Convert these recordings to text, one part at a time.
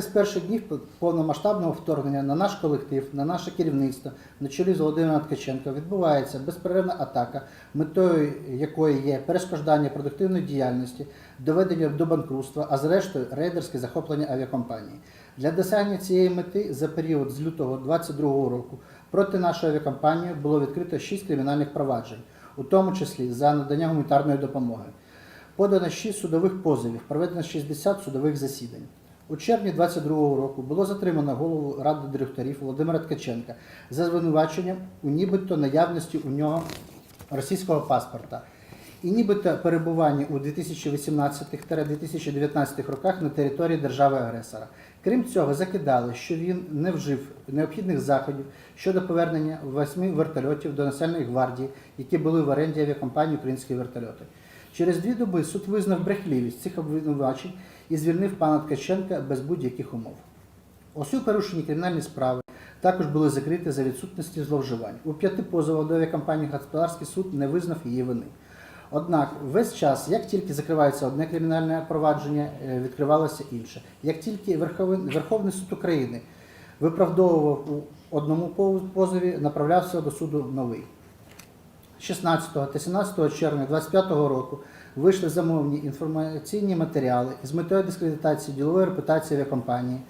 З перших днів повномасштабного вторгнення на наш колектив, на наше керівництво, на чолі з Володимиром Ткаченко відбувається безперервна атака, метою якої є перешкоджання продуктивної діяльності, доведення до банкрутства, а зрештою рейдерське захоплення авіакомпанії. Для досягнення цієї мети за період з лютого 2022 року проти нашої авіакомпанії було відкрито 6 кримінальних проваджень, у тому числі за надання гуманітарної допомоги. Подано 6 судових позовів, проведено 60 судових засідань. У червні 2022 року було затримано голову ради директорів Володимира Ткаченка за звинуваченням у нібито наявності у нього російського паспорта і нібито перебування у 2018-2019 роках на території держави-агресора. Крім цього, закидали, що він не вжив необхідних заходів щодо повернення восьми вертольотів до Національної гвардії, які були в оренді авіакомпанії Українські вертольоти. Через дві доби суд визнав брехливість цих обвинувачень і звільнив пана Ткаченка без будь-яких умов. Усі порушені кримінальні справи також були закриті за відсутності зловживань. У п'яти позовах до авіакомпанії господарський суд не визнав її вини. Однак весь час, як тільки закривається одне кримінальне провадження, е, відкривалося інше. Як тільки Верховний суд України виправдовував у одному позові, направлявся до суду новий. 16 та 17 червня 2025 року вийшли замовні інформаційні матеріали з метою дискредитації ділової репутації авіакомпанії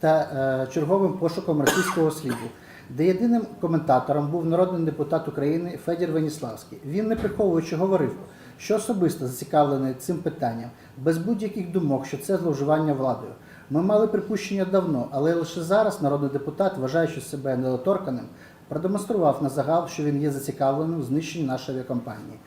та е, черговим пошуком російського сліду, де єдиним коментатором був народний депутат України Федір Веніславський. Він не приховуючи говорив, що особисто зацікавлений цим питанням, без будь-яких думок, що це зловживання владою. Ми мали припущення давно, але лише зараз народний депутат, вважаючи себе недоторканим, продемонстрував на загал, що він є зацікавленим у знищенні нашої авіакомпанії.